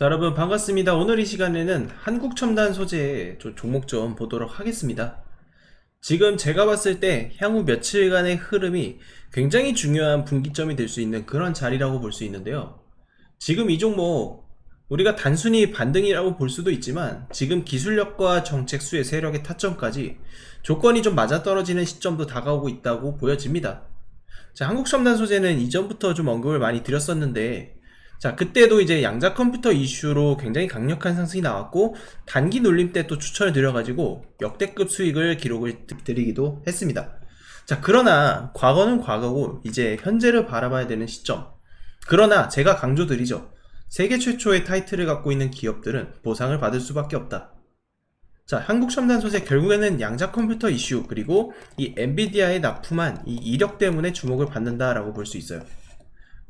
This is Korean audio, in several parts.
자 여러분 반갑습니다. 오늘 이 시간에는 한국 첨단 소재의 조- 종목 좀 보도록 하겠습니다. 지금 제가 봤을 때 향후 며칠간의 흐름이 굉장히 중요한 분기점이 될 수 있는 그런 자리라고 볼 수 있는데요. 지금 이 종목 우리가 단순히 반등이라고 볼 수도 있지만 지금 기술력과 정책 수의 세력의 타점까지 조건이 좀 맞아떨어지는 시점도 다가오고 있다고 보여집니다. 자, 한국 첨단 소재는 이전부터 좀 언급을 많이 드렸었는데 자, 그때도 이제 양자 컴퓨터 이슈로 굉장히 강력한 상승이 나왔고, 단기 놀림 때 또 추천을 드려가지고 역대급 수익을 기록을 드- 드리기도 했습니다. 자, 그러나 과거는 과거고, 이제 현재를 바라봐야 되는 시점. 그러나 제가 강조드리죠. 세계 최초의 타이틀을 갖고 있는 기업들은 보상을 받을 수밖에 없다. 자, 한국 첨단 소재 결국에는 양자 컴퓨터 이슈, 그리고 이 엔비디아에 납품한 이 이력 때문에 주목을 받는다라고 볼 수 있어요.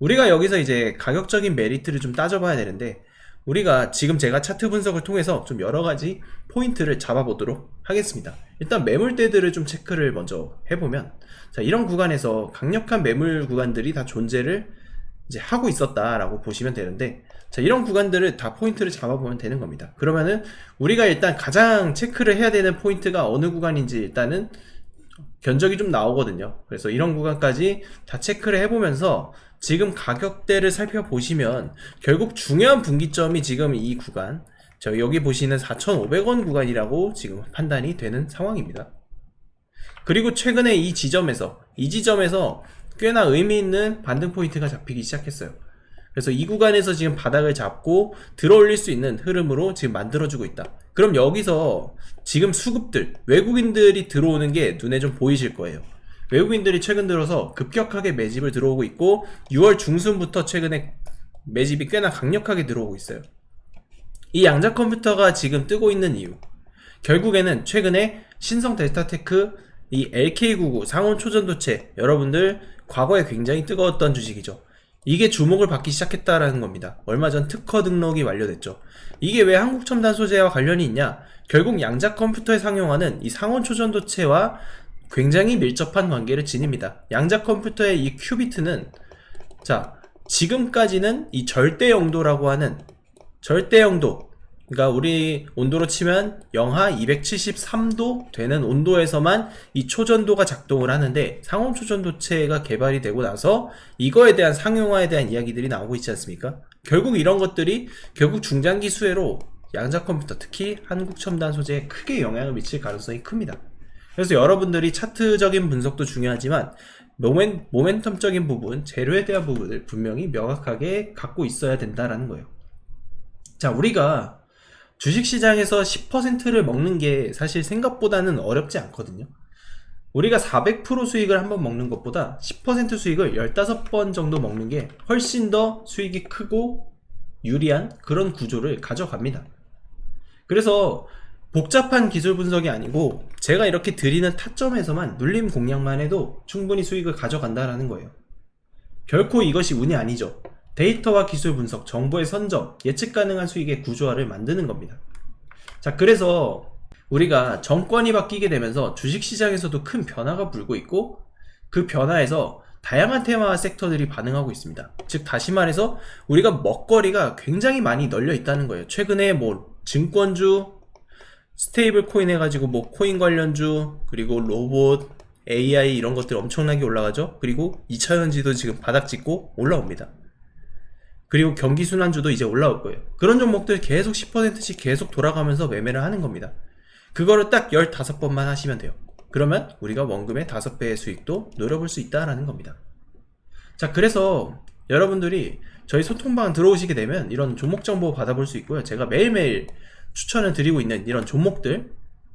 우리가 여기서 이제 가격적인 메리트를 좀 따져봐야 되는데 우리가 지금 제가 차트 분석을 통해서 좀 여러 가지 포인트를 잡아보도록 하겠습니다. 일단 매물대들을 좀 체크를 먼저 해보면 자 이런 구간에서 강력한 매물 구간들이 다 존재를 이제 하고 있었다라고 보시면 되는데 자 이런 구간들을 다 포인트를 잡아보면 되는 겁니다. 그러면은 우리가 일단 가장 체크를 해야 되는 포인트가 어느 구간인지 일단은 견적이 좀 나오거든요. 그래서 이런 구간까지 다 체크를 해보면서 지금 가격대를 살펴보시면 결국 중요한 분기점이 지금 이 구간, 저 여기 보시는 4,500원 구간이라고 지금 판단이 되는 상황입니다. 그리고 최근에 이 지점에서, 이 지점에서 꽤나 의미 있는 반등 포인트가 잡히기 시작했어요. 그래서 이 구간에서 지금 바닥을 잡고 들어올릴 수 있는 흐름으로 지금 만들어주고 있다. 그럼 여기서 지금 수급들, 외국인들이 들어오는 게 눈에 좀 보이실 거예요. 외국인들이 최근 들어서 급격하게 매집을 들어오고 있고 6월 중순부터 최근에 매집이 꽤나 강력하게 들어오고 있어요. 이 양자 컴퓨터가 지금 뜨고 있는 이유. 결국에는 최근에 신성 델타테크 이 LK99 상온 초전도체 여러분들 과거에 굉장히 뜨거웠던 주식이죠. 이게 주목을 받기 시작했다라는 겁니다. 얼마 전 특허 등록이 완료됐죠. 이게 왜 한국 첨단 소재와 관련이 있냐? 결국 양자 컴퓨터에 상용하는 이 상온 초전도체와 굉장히 밀접한 관계를 지닙니다. 양자 컴퓨터의 이 큐비트는 자 지금까지는 이 절대 영도라고 하는 절대 영도 그러니까 우리 온도로 치면 영하 273도 되는 온도에서만 이 초전도가 작동을 하는데 상온 초전도체가 개발이 되고 나서 이거에 대한 상용화에 대한 이야기들이 나오고 있지 않습니까? 결국 이런 것들이 결국 중장기 수혜로 양자 컴퓨터 특히 한국 첨단 소재에 크게 영향을 미칠 가능성이 큽니다. 그래서 여러분들이 차트적인 분석도 중요하지만 모멘, 모멘텀적인 부분, 재료에 대한 부분을 분명히 명확하게 갖고 있어야 된다라는 거예요. 자, 우리가 주식시장에서 10%를 먹는 게 사실 생각보다는 어렵지 않거든요. 우리가 400% 수익을 한번 먹는 것보다 10% 수익을 15번 정도 먹는 게 훨씬 더 수익이 크고 유리한 그런 구조를 가져갑니다. 그래서 복잡한 기술 분석이 아니고 제가 이렇게 드리는 타점에서만 눌림 공략만 해도 충분히 수익을 가져간다라는 거예요. 결코 이것이 운이 아니죠. 데이터와 기술 분석, 정보의 선점, 예측 가능한 수익의 구조화를 만드는 겁니다. 자, 그래서 우리가 정권이 바뀌게 되면서 주식시장에서도 큰 변화가 불고 있고 그 변화에서 다양한 테마와 섹터들이 반응하고 있습니다. 즉, 다시 말해서 우리가 먹거리가 굉장히 많이 널려 있다는 거예요. 최근에 뭐 증권주, 스테이블 코인 해가지고 뭐 코인 관련주 그리고 로봇 AI 이런 것들 엄청나게 올라가죠. 그리고 2차전지도 지금 바닥 찍고 올라옵니다. 그리고 경기 순환주도 이제 올라올 거예요. 그런 종목들 계속 10%씩 계속 돌아가면서 매매를 하는 겁니다. 그거를 딱 15번만 하시면 돼요. 그러면 우리가 원금의 5배의 수익도 노려볼 수 있다라는 겁니다. 자 그래서 여러분들이 저희 소통방 들어오시게 되면 이런 종목 정보 받아볼 수 있고요. 제가 매일매일 추천을 드리고 있는 이런 종목들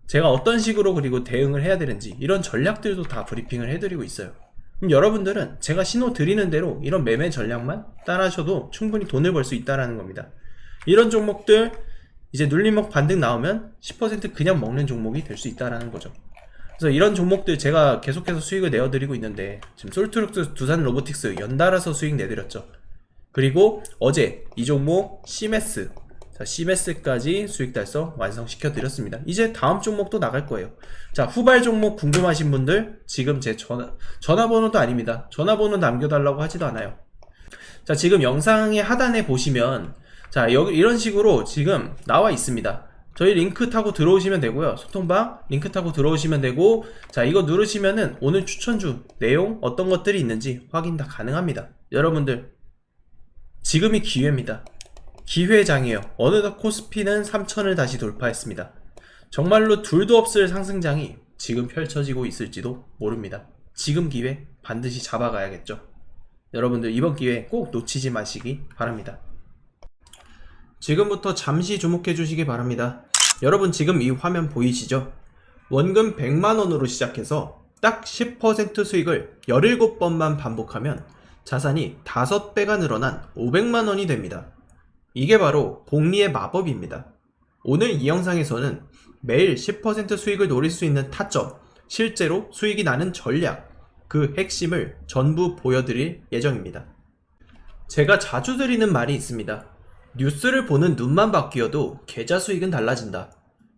제가 어떤 식으로 그리고 대응을 해야 되는지 이런 전략들도 다 브리핑을 해드리고 있어요. 그럼 여러분들은 제가 신호 드리는 대로 이런 매매 전략만 따라하셔도 충분히 돈을 벌 수 있다라는 겁니다. 이런 종목들 이제 눌림목 반등 나오면 10% 그냥 먹는 종목이 될 수 있다라는 거죠. 그래서 이런 종목들 제가 계속해서 수익을 내어드리고 있는데 지금 솔트룩스 두산 로보틱스 연달아서 수익 내드렸죠. 그리고 어제 이 종목 CMS 자, CMS까지 수익 달성 완성시켜 드렸습니다. 이제 다음 종목도 나갈 거예요. 자, 후발 종목 궁금하신 분들 지금 제 전화 전화번호도 아닙니다. 전화번호 남겨 달라고 하지도 않아요. 자, 지금 영상의 하단에 보시면 자, 여기 이런 식으로 지금 나와 있습니다. 저희 링크 타고 들어오시면 되고요. 소통방 링크 타고 들어오시면 되고 자, 이거 누르시면은 오늘 추천주 내용 어떤 것들이 있는지 확인 다 가능합니다. 여러분들 지금이 기회입니다. 기회장이에요. 어느덧 코스피는 3천을 다시 돌파했습니다. 정말로 둘도 없을 상승장이 지금 펼쳐지고 있을지도 모릅니다. 지금 기회 반드시 잡아가야겠죠. 여러분들 이번 기회 꼭 놓치지 마시기 바랍니다. 지금부터 잠시 주목해 주시기 바랍니다. 여러분 지금 이 화면 보이시죠? 원금 100만원으로 시작해서 딱 10% 수익을 17번만 반복하면 자산이 5배가 늘어난 500만원이 됩니다. 이게 바로 복리의 마법입니다. 오늘 이 영상에서는 매일 10% 수익을 노릴 수 있는 타점, 실제로 수익이 나는 전략, 그 핵심을 전부 보여드릴 예정입니다. 제가 자주 드리는 말이 있습니다. 뉴스를 보는 눈만 바뀌어도 계좌 수익은 달라진다.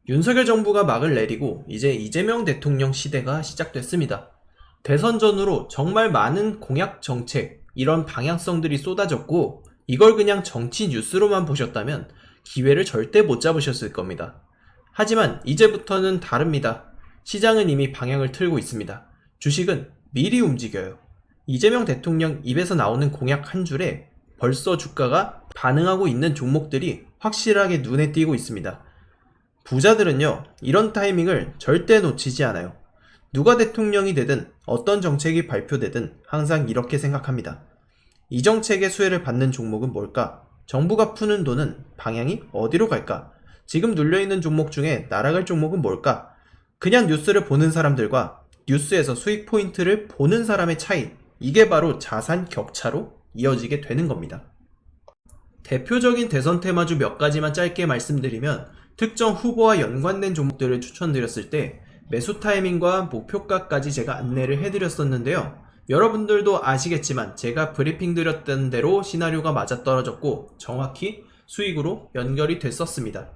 윤석열 정부가 막을 내리고 이제 이재명 대통령 시대가 시작됐습니다. 대선 전후로 정말 많은 공약 정책, 이런 방향성들이 쏟아졌고 이걸 그냥 정치 뉴스로만 보셨다면 기회를 절대 못 잡으셨을 겁니다. 하지만 이제부터는 다릅니다. 시장은 이미 방향을 틀고 있습니다. 주식은 미리 움직여요. 이재명 대통령 입에서 나오는 공약 한 줄에 벌써 주가가 반응하고 있는 종목들이 확실하게 눈에 띄고 있습니다. 부자들은요, 이런 타이밍을 절대 놓치지 않아요. 누가 대통령이 되든 어떤 정책이 발표되든 항상 이렇게 생각합니다. 이 정책의 수혜를 받는 종목은 뭘까? 정부가 푸는 돈은 방향이 어디로 갈까? 지금 눌려있는 종목 중에 날아갈 종목은 뭘까? 그냥 뉴스를 보는 사람들과 뉴스에서 수익 포인트를 보는 사람의 차이, 이게 바로 자산 격차로 이어지게 되는 겁니다. 대표적인 대선 테마주 몇 가지만 짧게 말씀드리면 특정 후보와 연관된 종목들을 추천드렸을 때 매수 타이밍과 목표가까지 제가 안내를 해드렸었는데요. 여러분들도 아시겠지만 제가 브리핑 드렸던 대로 시나리오가 맞아떨어졌고 정확히 수익으로 연결이 됐었습니다.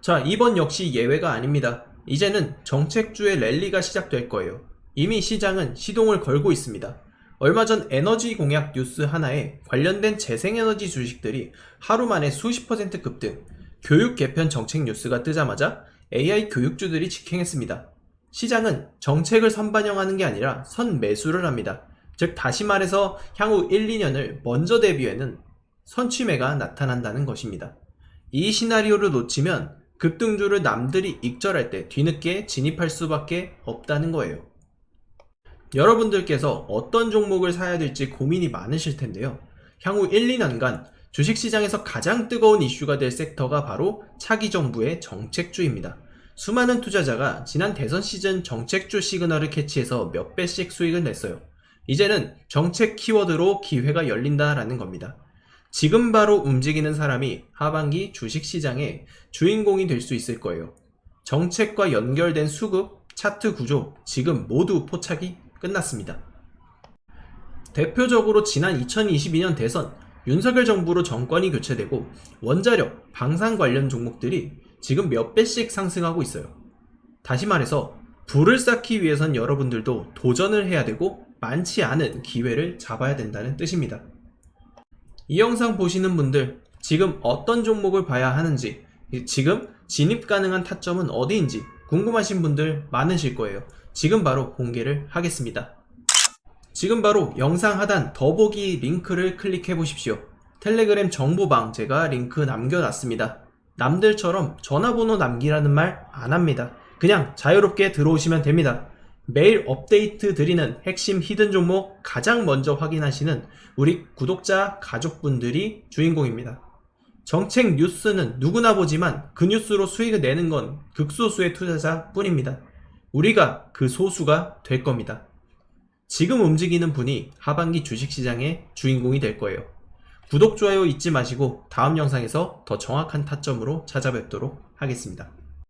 자, 이번 역시 예외가 아닙니다. 이제는 정책주의 랠리가 시작될 거예요. 이미 시장은 시동을 걸고 있습니다. 얼마 전 에너지 공약 뉴스 하나에 관련된 재생에너지 주식들이 하루 만에 수십 퍼센트 급등, 교육 개편 정책 뉴스가 뜨자마자 AI 교육주들이 직행했습니다. 시장은 정책을 선반영하는 게 아니라 선매수를 합니다. 즉, 다시 말해서 향후 1, 2년을 먼저 대비하는 선취매가 나타난다는 것입니다. 이 시나리오를 놓치면 급등주를 남들이 익절할 때 뒤늦게 진입할 수밖에 없다는 거예요. 여러분들께서 어떤 종목을 사야 될지 고민이 많으실 텐데요. 향후 1, 2년간 주식시장에서 가장 뜨거운 이슈가 될 섹터가 바로 차기 정부의 정책주입니다. 수많은 투자자가 지난 대선 시즌 정책주 시그널을 캐치해서 몇 배씩 수익을 냈어요. 이제는 정책 키워드로 기회가 열린다라는 겁니다. 지금 바로 움직이는 사람이 하반기 주식시장의 주인공이 될 수 있을 거예요. 정책과 연결된 수급, 차트 구조, 지금 모두 포착이 끝났습니다. 대표적으로 지난 2022년 대선 윤석열 정부로 정권이 교체되고 원자력, 방산 관련 종목들이 지금 몇 배씩 상승하고 있어요. 다시 말해서 불을 쌓기 위해선 여러분들도 도전을 해야 되고 많지 않은 기회를 잡아야 된다는 뜻입니다. 이 영상 보시는 분들 지금 어떤 종목을 봐야 하는지 지금 진입 가능한 타점은 어디인지 궁금하신 분들 많으실 거예요. 지금 바로 공개를 하겠습니다. 지금 바로 영상 하단 더보기 링크를 클릭해 보십시오. 텔레그램 정보방 제가 링크 남겨놨습니다. 남들처럼 전화번호 남기라는 말 안 합니다. 그냥 자유롭게 들어오시면 됩니다. 매일 업데이트 드리는 핵심 히든 종목 가장 먼저 확인하시는 우리 구독자 가족분들이 주인공입니다. 정책 뉴스는 누구나 보지만 그 뉴스로 수익을 내는 건 극소수의 투자자 뿐입니다. 우리가 그 소수가 될 겁니다. 지금 움직이는 분이 하반기 주식시장의 주인공이 될 거예요. 구독, 좋아요 잊지 마시고 다음 영상에서 더 정확한 타점으로 찾아뵙도록 하겠습니다.